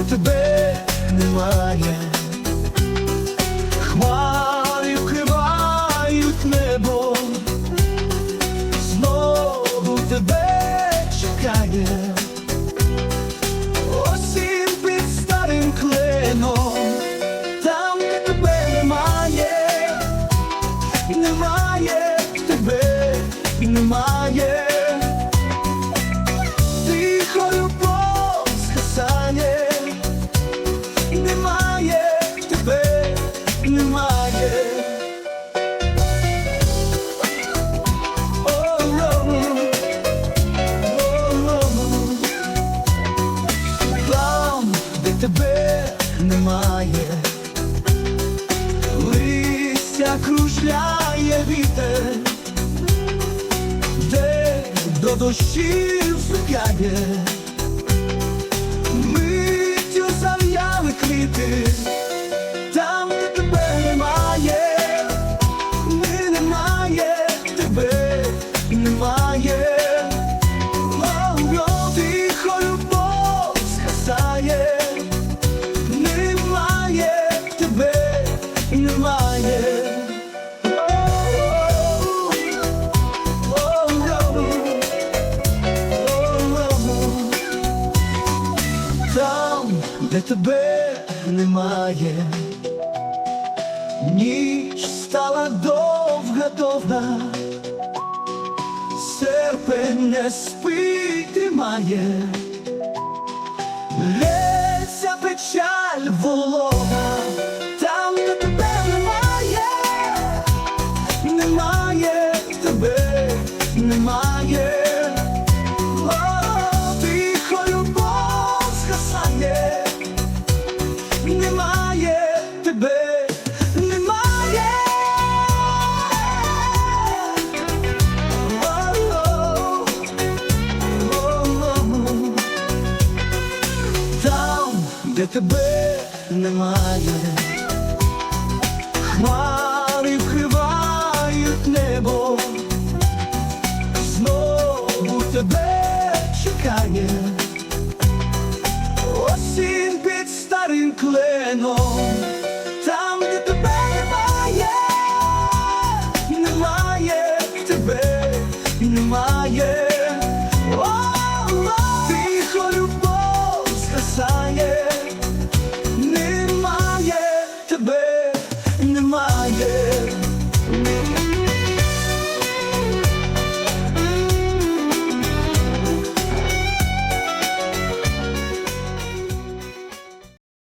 коли тебе немає, хмари вкривають небо, знову тебе чекає, осінь під старим кленом, там де тебе немає, немає тебе, немає. Тебе немає, листя кружляє вітер, де до дощів звикає, миттю зав'яли квіти, немає. Там, де тебе немає, ніч стала довга, довга. Серпень не спить тримає, лється печаль волога, де тебе немає, хмари вкривають небо, знову тебе чекає, осінь під старим кленом, там, де тебе немає, немає тебе, немає. yeah.